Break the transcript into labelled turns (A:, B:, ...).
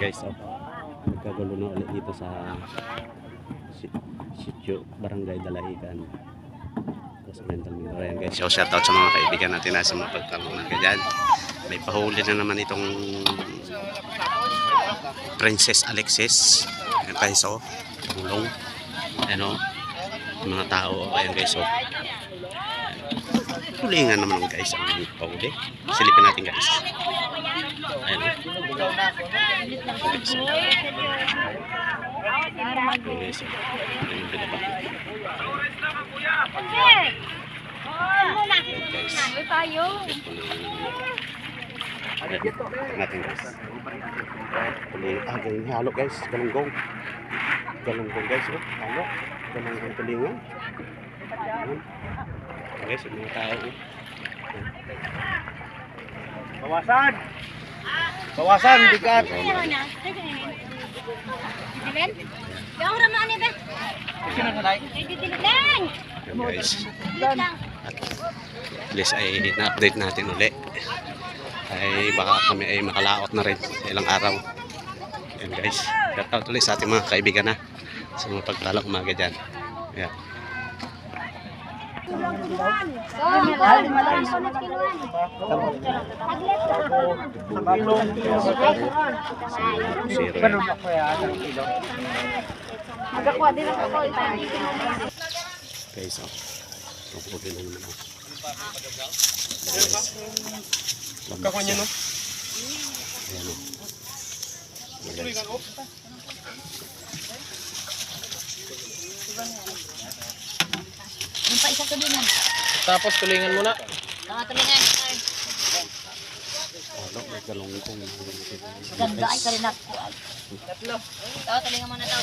A: guys, oh. Nagkagulo na ulit dito sa si- sityo Barangay Dalaigan. Tapos mental Mindoro. Ayan guys, so shout out sa mga kaibigan natin na sa mga pagtanong na ganyan. May pahuli na naman itong Princess Alexis. Ayan guys, oh. Tulong. Ayan oh. Mga tao, ayan guys, oh. Tulingan naman guys ang pahuli. Silipin natin guys. Oh. Oh. Oh. Natin guys. Tulingan. Ah, ganyan halo guys. Galunggong. Galunggong guys. Oh. Halo. Galunggong tulingan. Guys, mga tao. oh.
B: Bawasan! Bawasan, bigat!
C: Ano
A: guys.
C: lang.
A: Please ay na-update natin uli. Ay baka kami ay makalaot na rin ilang araw. Ayan guys. Shout out ulit sa ating mga kaibigan na sa mga paglalang umaga dyan. Ayan.
B: Ako ang.
C: Magakuha din ako.
A: Guys, oh. Tungkol din naman ako. Guys.
B: Kako niya no?
A: Ayan oh. Ayan,
C: isa tulingan.
B: Tapos tulingan muna.
C: Mga tulingan.
A: Ano, may galunggong.
C: Ganda ay karinat ko. Tatlo. Ito, tulingan mo na daw.